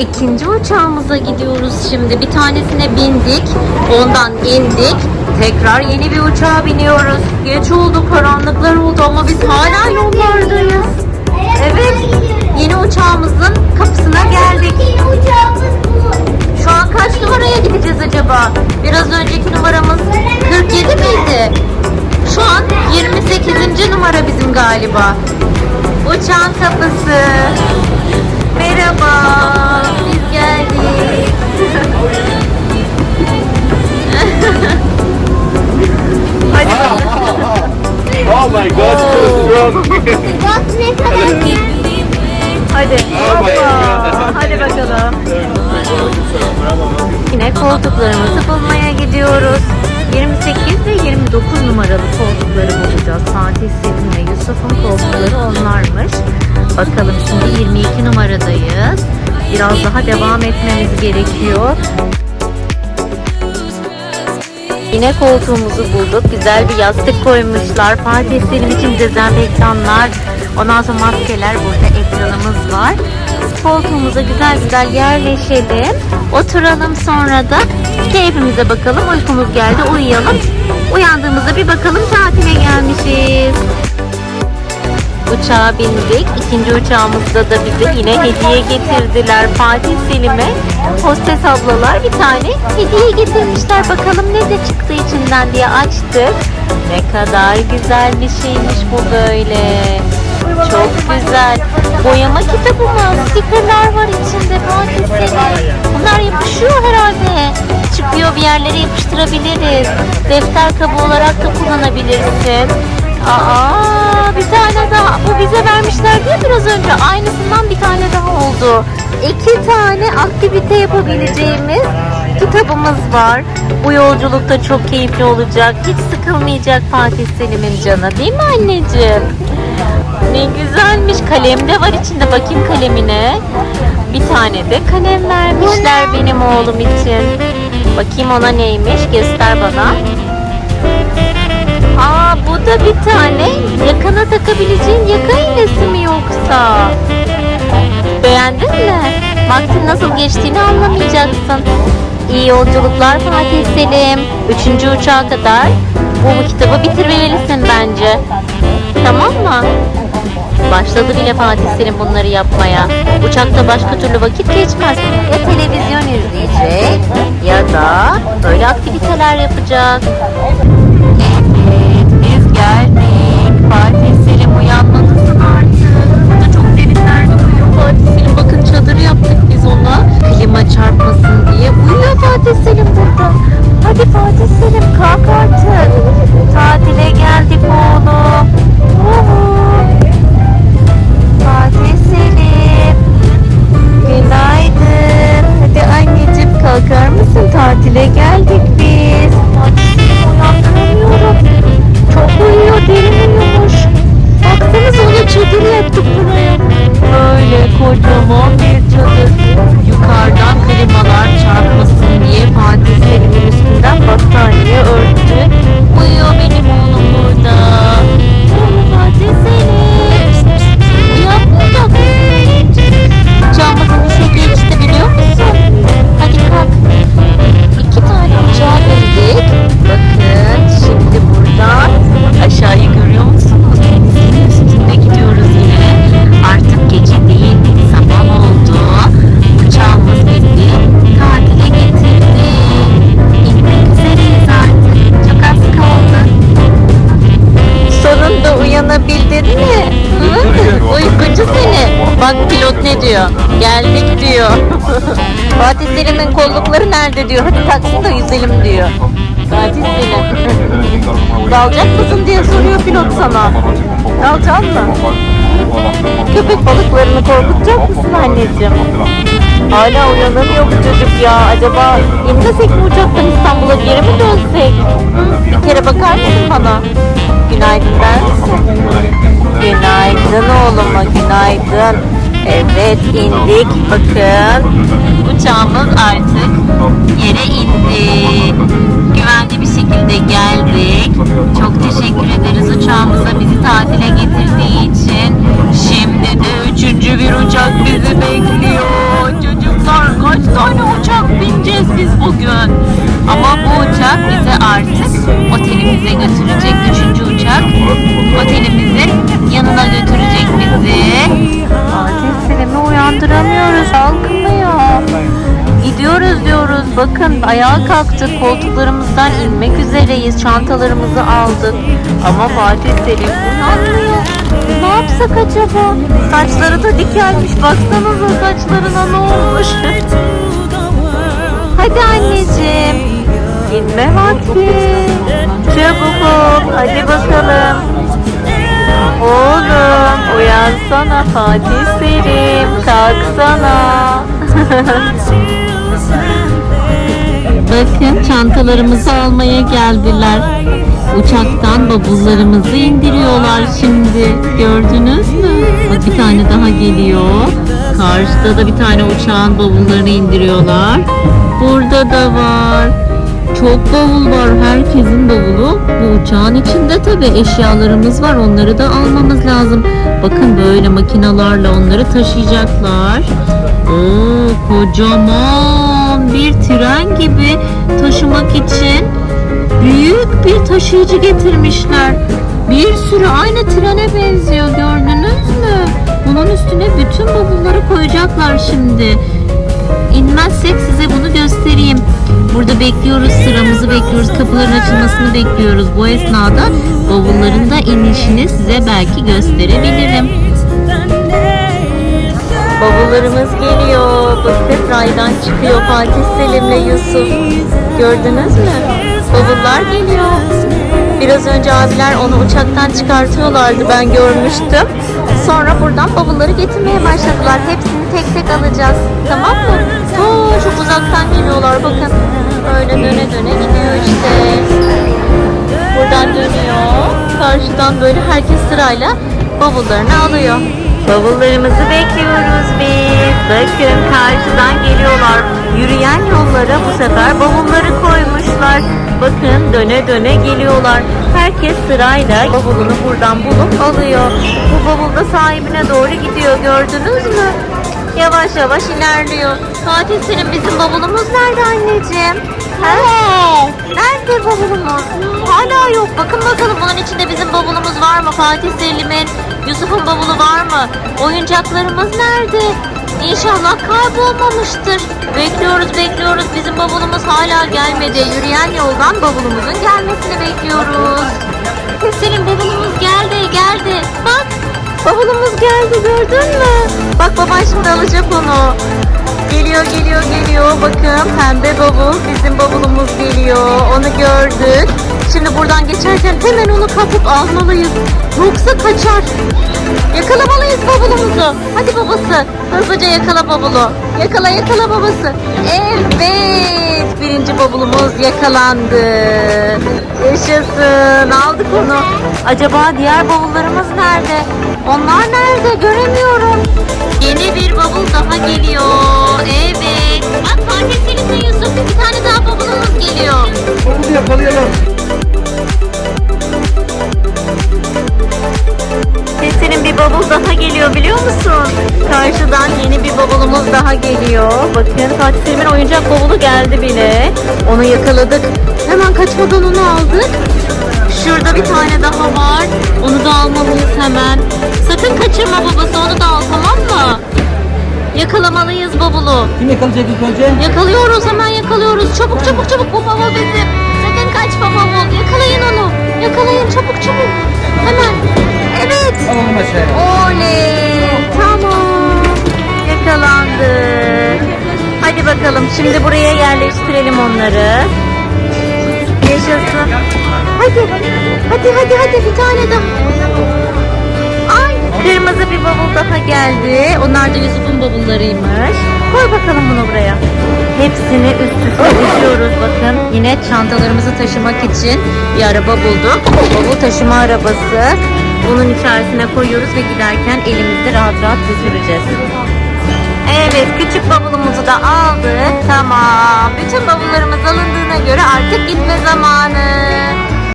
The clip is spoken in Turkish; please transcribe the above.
ikinci uçağımıza gidiyoruz şimdi. Bir tanesine bindik, ondan indik. Tekrar yeni bir uçağa biniyoruz. Geç oldu, karanlıklar oldu ama biz hala yollardayız. Evet, yeni uçağımızın kapısına geldik. Yeni uçağımız bu. Şu an kaç numaraya gideceğiz acaba? Biraz önceki numaramız 47 miydi? Şu an 28. numara bizim galiba. Uçağın kapısı. Merhaba. Hadi. Oh my god, wrong. Bak ne kadar Hadi. Oh my. God. Hadi bakalım. Yine koltuklarımızı bulmaya gidiyoruz. 28 ve 29 numaralı koltukları bulacağız. Fatih Selim ve Yusuf'un koltukları onlarmış. Bakalım şimdi 22 numaradayız. Biraz daha devam etmemiz gerekiyor. Yine koltuğumuzu bulduk. Güzel bir yastık koymuşlar. Fatih Selim için dezenfektanlar. Ondan sonra maskeler. Burada ekranımız var. Koltuğumuza güzel güzel yerleşelim. Oturalım sonra da keyfimize bakalım. Uykumuz geldi uyuyalım. Uyandığımızda bir bakalım tatile gelmişiz. Uçağa bindik. İkinci uçağımızda da bize yine hediye getirdiler. Fatih Selim'e hostes ablalar bir tane hediye getirmişler. Bakalım ne de çıktı içinden diye açtık. Ne kadar güzel bir şeymiş bu böyle. Çok güzel. Boyama kitabımız. Stikerler var içinde Fatih Selim. Bunlar yapışıyor herhalde. Çıkıyor bir yerlere yapıştırabiliriz. Defter kabı olarak da kullanabilirsin. Aa, bir tane daha. Bu bize vermişler diye biraz önce. Aynısından bir tane daha oldu. İki tane aktivite yapabileceğimiz kitabımız var. Bu yolculukta çok keyifli olacak. Hiç sıkılmayacak Fatih Selim'in canı değil mi anneciğim? Ne güzelmiş. Kalem de var içinde. Bakayım kalemine. Bir tane de kalem vermişler benim oğlum için. Bakayım ona neymiş. Göster bana. Aa bu da bir tane yakana takabileceğin yaka iğnesi mi yoksa? Beğendin mi? Vaktin nasıl geçtiğini anlamayacaksın. İyi yolculuklar Fatih Selim. Üçüncü uçağa kadar bu kitabı bitirmelisin bence. Tamam mı? Başladı bile Fatih Selim bunları yapmaya. Uçakta başka türlü vakit geçmez. Ya televizyon izleyecek ya da böyle aktiviteler yapacak. Hadi Fatih Selim kalk artık. Tatile geldik oğlum. Uhu. Fatih Selim. Günaydın. Hadi anneciğim kalkar mısın? Tatile geldik 150'nin kollukları nerede diyor. Hadi taksi de 150 diyor. Tatil seni. Dalacak mısın diye soruyor pilot sana. Dalacak mı? Köpek balıklarını korkutacak mısın anneciğim? Hala uyanamıyor bu çocuk ya. Acaba inmesek mi uçaktan İstanbul'a geri mi dönsek? Hı? Bir kere bakar mısın bana? Günaydın der misin? Günaydın oğluma günaydın. Evet indik bakın. Uçağımız artık yere indi. Güvenli bir şekilde geldik. Çok teşekkür ederiz uçağımıza bizi tatile getirdiği için. Şimdi de üçüncü bir uçak bizi bekliyor. Çocuklar bugün. Ama bu uçak bizi artık otelimize götürecek. Üçüncü uçak otelimizin yanına götürecek bizi. Selim'i uyandıramıyoruz. Kalkmıyor. Gidiyoruz diyoruz. Bakın ayağa kalktık. Koltuklarımızdan inmek üzereyiz. Çantalarımızı aldık. Ama Fatih Selim uyanmıyor. Ne yapsak acaba? Saçları da dikelmiş. Baksanıza saçlarına ne olmuş. Hadi anneciğim. İnme vakti. Çabuk ol. Hadi bakalım. Oğlum uyansana Fatih Selim. Kalksana. Bakın çantalarımızı almaya geldiler. Uçaktan bavullarımızı indiriyorlar şimdi. Gördünüz mü? Bak bir tane daha geliyor. Karşıda da bir tane uçağın bavullarını indiriyorlar. Burada da var. Çok bavul var. Herkesin bavulu bu uçağın içinde tabi eşyalarımız var. Onları da almamız lazım. Bakın böyle makinalarla onları taşıyacaklar. Oo, kocaman bir tren gibi taşımak için büyük bir taşıyıcı getirmişler. Bir sürü aynı trene benziyor gördünüz mü? Bunun üstüne bütün bavulları koyacaklar şimdi. İnmezsek size bunu göstereyim. Burada bekliyoruz, sıramızı bekliyoruz, kapıların açılmasını bekliyoruz. Bu esnada bavulların da inişini size belki gösterebilirim. Bavullarımız geliyor. Bakın raydan çıkıyor Fatih Selim'le Yusuf. Gördünüz mü? Bavullar geliyor. Biraz önce abiler onu uçaktan çıkartıyorlardı ben görmüştüm. Sonra buradan bavulları getirmeye başladılar. Hepsini tek tek alacağız. Tamam mı? Oo, çok uzaktan geliyorlar bakın. Böyle döne döne gidiyor işte. Buradan dönüyor. Karşıdan böyle herkes sırayla bavullarını alıyor. Bavullarımızı bekliyoruz biz. Bakın karşıdan geliyorlar. Yürüyen yollara bu sefer bavulları koymuşlar. Bakın döne döne geliyorlar. Herkes sırayla bavulunu buradan bulup alıyor. Bu bavul da sahibine doğru gidiyor gördünüz mü? Yavaş yavaş ilerliyor. Fatih senin bizim bavulumuz nerede anneciğim? Evet. Nerede bavulumuz? Hala yok. Bakın bakalım bunun içinde bizim bavulumuz var mı? Fatih Selim'in, Yusuf'un bavulu var mı? Oyuncaklarımız nerede? İnşallah kaybolmamıştır. Bekliyoruz bekliyoruz. Bizim bavulumuz hala gelmedi. Yürüyen yoldan bavulumuzun gelmesini bekliyoruz. Senin bavulumuz geldi geldi. Bak bavulumuz geldi gördün mü? Bak baban şimdi alacak onu. Geliyor geliyor geliyor. Bakın pembe bavul bizim bavulumuz geliyor. Onu gördük. Şimdi buradan geçerken hemen onu kapıp almalıyız. Yoksa kaçar. Yakalamalıyız bavulumuzu. Hadi babası. Hızlıca yakala bavulu. Yakala yakala babası. Evet. Birinci bavulumuz yakalandı. Yaşasın. Aldık onu. Acaba diğer bavullarımız nerede? Onlar nerede? Göremiyorum. Yeni bir bavul daha geliyor. Evet. Bak Fatih Selim ve Yusuf bir tane daha bavulumuz geliyor. Bavulu yakalayalım. Sesinin bir bavul daha geliyor biliyor musun? Karşıdan yeni bir bavulumuz daha geliyor. Bakın Fatih Selim'in oyuncak bavulu geldi bile. Onu yakaladık. Hemen kaçmadan onu aldık. Şurada bir tane daha var. Onu da almalıyız hemen. Sakın kaçırma Yakalamalıyız bavulu. Kim yakalayacak ilk önce? Yakalıyoruz hemen yakalıyoruz. Çabuk çabuk çabuk bu bavul bizim. Sakın kaçma bavul. Yakalayın onu. Yakalayın çabuk çabuk. Hemen. Evet. Alalım aşağıya. Oley! Tamam. Yakalandı. Hadi bakalım şimdi buraya yerleştirelim onları. Yaşasın. Hadi. Hadi hadi hadi bir tane daha. Kırmızı bir bavul daha geldi. Onlar da Yusuf'un bavullarıymış. Koy bakalım bunu buraya. Hepsini üst üste diziyoruz bakın. Yine çantalarımızı taşımak için bir araba bulduk. Bavul taşıma arabası. Bunun içerisine koyuyoruz ve giderken elimizde rahat rahat götüreceğiz. Evet küçük bavulumuzu da aldık. Tamam. Bütün bavullarımız alındığına göre artık gitme zamanı.